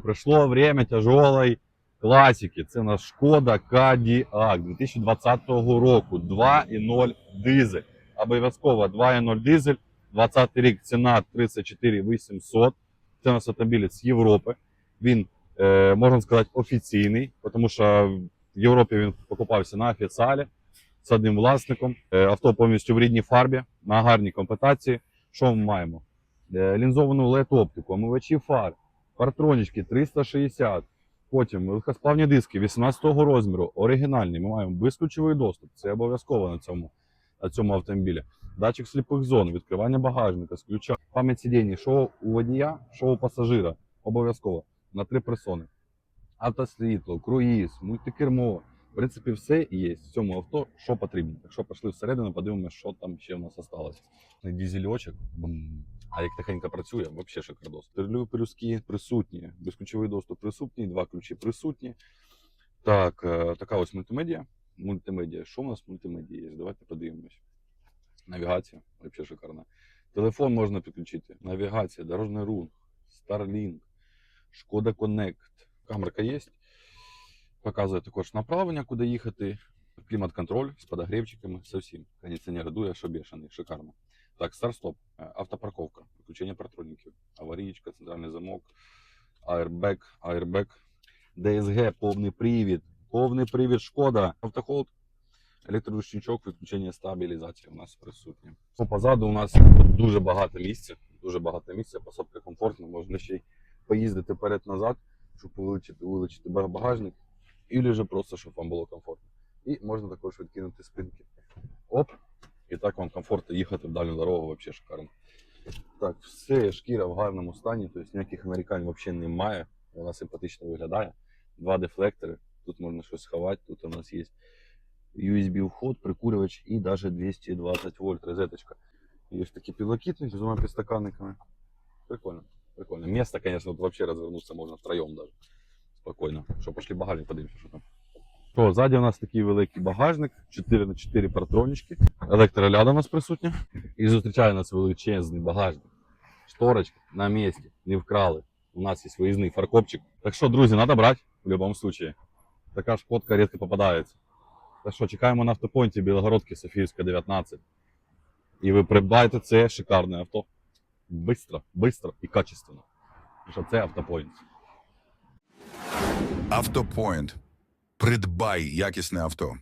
Пришло время тяжелой класики. Це на Шкода Кадіак 2020 року. 2.0 дизель. Обов'язково 2.0 дизель. 20 рік ціна 34 800. Це нас автомобіль з Європи. Він, е, можна сказати, офіційний, тому що в Європі він покупався на офіціалі з одним власником. Е, авто повністю в рідній фарбі, на гарній комплектації. Що ми маємо? Е, лінзовану LED-оптику, омивачі фар, партронічки 360, потім легкосплавні диски 18 розміру, оригінальні. Ми маємо безключовий доступ, це обов'язково на цьому, на цьому автомобілі. Датчик сліпих зон, відкривання багажника з ключа, пам'ять сидінь, що у водія, що у пасажира. Обов'язково на три персони. Автосвітло, круїз, мультикермо. В принципі, все є в цьому авто, що потрібно. Якщо пішли всередину, подивимося, що там ще в нас осталось. Дізельочок. А як тихенько працює, взагалі шикардос. Терлю плюски присутні, безключовий доступ присутній, два ключі присутні. Так, е, така ось мультимедіа. Мультимедіа. Що у нас в мультимедії є? Давайте подивимось. Навігація, взагалі шикарна. Телефон можна підключити. Навігація, дорожній рух, Starlink, Шкода Connect. Камерка є. Показує також направлення, куди їхати. Клімат-контроль з подогрівчиками, все всім. Кондиціонер дує, що бешений, шикарно. Так, старт-стоп, Е, автопарковка, включення партроніків, аварійка, центральний замок, аербек, аербек, ДСГ, повний привід, повний привід шкода, автохолд, електроручничок, відключення стабілізації у нас присутнє. Позаду у нас дуже багато місця, дуже багато місця, посадка комфортна, можна ще й поїздити перед-назад, щоб вилучити, вилучити багажник, і вже просто, щоб вам було комфортно. І можна також відкинути спинки. Оп, і так вам комфортно їхати в дальню дорогу, взагалі шикарно. Так, все, шкіра в гарному стані, тобто ніяких нарікань взагалі немає. Вона симпатично виглядає. Два дефлектори. Тут можна щось сховати, тут у нас є USB вход, прикурювач і навіть 220 вольт розеточка. Є ж такі підлокітники з двома підстаканниками. Прикольно. Прикольно. Место, конечно, тут вообще развернуться можно втроем даже. Спокойно. Що, пошли багажник, подивимося, що там. Що, ззаді у нас такий великий багажник, 4 на 4 партронічки. Електроляда у нас присутня. І зустрічає нас величезний багажник. Шторочки на місці, не вкрали. У нас є виїзний фаркопчик. Так що, друзі, треба брати в будь-якому випадку. Така шкодка рідко попадається. Так що, чекаємо на автопойнті Білогородки Софіївська 19. І ви придбаєте це шикарне авто. Бистро, бистро і качественно. Тому що це автопойнт. Автопоінт. Придбай якісне авто.